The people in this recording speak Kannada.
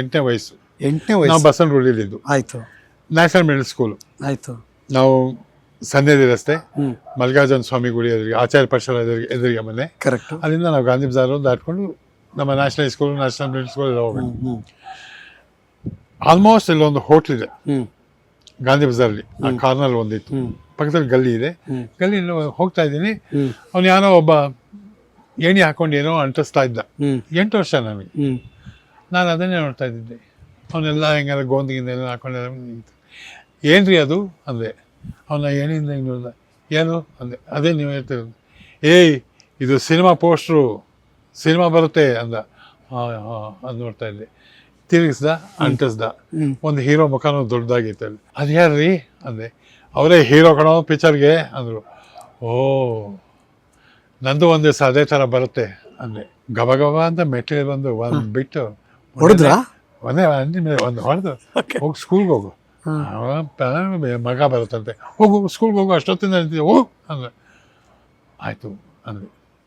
ಎಂಟನೇ ವಯಸ್ಸು. ಎಂಟನೇ ನಾವು ವಯಸ್ಸು ಬಸವನ ರೂಢಿಲಿದ್ದು ಆಯ್ತು. ನ್ಯಾಷನಲ್ ಮಿಡಲ್ ಸ್ಕೂಲ್ ಆಯಿತು. ನಾವು ಸನ್ನಿಧಿ ರಸ್ತೆ ಮಲ್ಲಿಕಾರ್ಜುನ ಸ್ವಾಮಿ ಗುಡಿ ಎದುರಿಗೆ ಆಚಾರ್ಯ ಪಕ್ಷದ ಎದುರಿಗೆ ಎದುರಿಗೆ ಮನೆ ಕರೆಕ್ಟ್ ಅಲ್ಲಿಂದ ನಾವು ಗಾಂಧಿ ಬಜಾರ್ ದಾಟ್ಕೊಂಡು ನಮ್ಮ national school national middle school ಎಲ್ಲ ಹೋಗ್ಬೇಕು. ಹ್ಮ್ ಆಲ್ಮೋಸ್ಟ್ ಇಲ್ಲೊಂದು ಹೋಟ್ಲ್ ಇದೆ. ಗಾಂಧಿ ಬಜಾರಲ್ಲಿ. ಆ ಕಾರ್ನರ್ ಒಂದಿತ್ತು. ಪಕ್ಕದಲ್ಲಿ ಗಲ್ಲಿ ಇದೆ. ಗಲ್ಲಿ ಗಲ್ಲಿಯಲ್ಲಿ ಹೋಗ್ತಾ ಇದ್ದೀನಿ. ಅವನು ಅವ್ನು ಯಾರೋ ಒಬ್ಬ ಏಣಿ ಹಾಕೊಂಡು ಏನೋ ಅಂಟಿಸ್ತಾ ಇದ್ದ. ಎಂಟು ವರ್ಷ ನನಗೆ ನಾನು ಅದನ್ನೇ ನೋಡ್ತಾ ಇದ್ದಿದ್ದೆ. ಅವನೆಲ್ಲ ಹೆಂಗಾರ ಗೋಂದಿಗಿಂದ ಹಾಕೊಂಡೆಲ್ಲ ಏನು ರೀ ಅದು? ಅಂದೆ. ಅವನ ಏನಿಂದ ಹಿಂಗೆ ನೋಡ್ದ ಏನು? ಅಂದೆ. ಅದೇ ನೀವು ಹೇಳ್ತಿರೋದು. ಏಯ್ ಇದು ಸಿನಿಮಾ ಪೋಸ್ಟ್ರು. ಸಿನಿಮಾ ಬರುತ್ತೆ ಅಂದ. ಹಾಂ ಹಾಂ ಅದು ನೋಡ್ತಾ ಇದ್ದೆ. ತಿರುಗಿಸ್ದ ಅಂಟಿಸ್ದ. ಒಂದು ಹೀರೋ ಮುಖನೂ ದೊಡ್ಡದಾಗಿತ್ತು ಅಲ್ಲಿ. ಅದು ರೀ ಅಂದೆ. ಅವರೇ ಹೀರೋ ಕಣೋ ಪಿಕ್ಚರ್ಗೆ? ಅಂದರು. ಓ ನಂದು ಒಂದು ದಿವಸ ಅದೇ ಥರ ಬರುತ್ತೆ. ಅಂದೆ. ಗಬ ಗಬ ಅಂತ ಮೆಟ್ಟಿಲು ಬಂದು ಒಂದು ಬಿಟ್ಟು ಹೊಡೆದ್ರಾ? ಒಂದೇ ಒಂದು ಹೊಡೆದು ಹೋಗಿ ಸ್ಕೂಲ್ಗೆ ಹೋಗು. ಮಗ ಬರುತ್ತಂತೆ. ಹೋಗು ಸ್ಕೂಲ್ಗೆ ಹೋಗು ಅಷ್ಟೊತ್ತಿಂದ ನಿಂತಿದ್ದೆ ಹೋಗು ಅಂದೆ ಆಯಿತು ಅಂದೆ